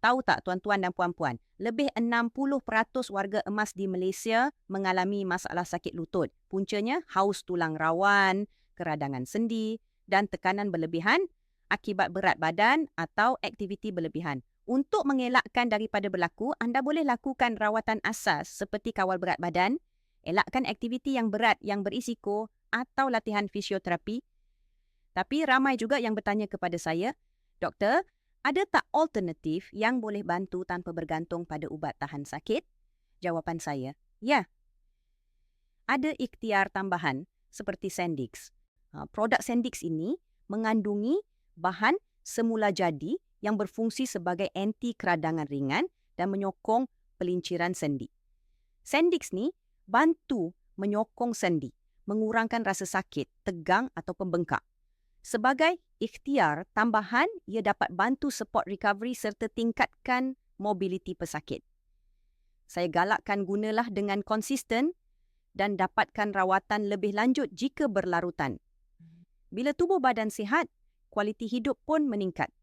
Tahu tak tuan-tuan dan puan-puan, lebih 60% warga emas di Malaysia mengalami masalah sakit lutut. Puncanya haus tulang rawan, keradangan sendi dan tekanan berlebihan akibat berat badan atau aktiviti berlebihan. Untuk mengelakkan daripada berlaku, anda boleh lakukan rawatan asas seperti kawal berat badan, elakkan aktiviti yang berat yang berisiko atau latihan fisioterapi. Tapi ramai juga yang bertanya kepada saya, Doktor, ada tak alternatif yang boleh bantu tanpa bergantung pada ubat tahan sakit? Jawapan saya, ya. Ada ikhtiar tambahan seperti Sandix. Ha, produk Sandix ini mengandungi bahan semula jadi yang berfungsi sebagai anti keradangan ringan dan menyokong pelinciran sendi. Sandix ni bantu menyokong sendi, mengurangkan rasa sakit, tegang atau pembengkak. Sebagai ikhtiar tambahan, ia dapat bantu support recovery serta tingkatkan mobiliti pesakit. Saya galakkan gunalah dengan konsisten dan dapatkan rawatan lebih lanjut jika berlarutan. Bila tubuh badan sihat, kualiti hidup pun meningkat.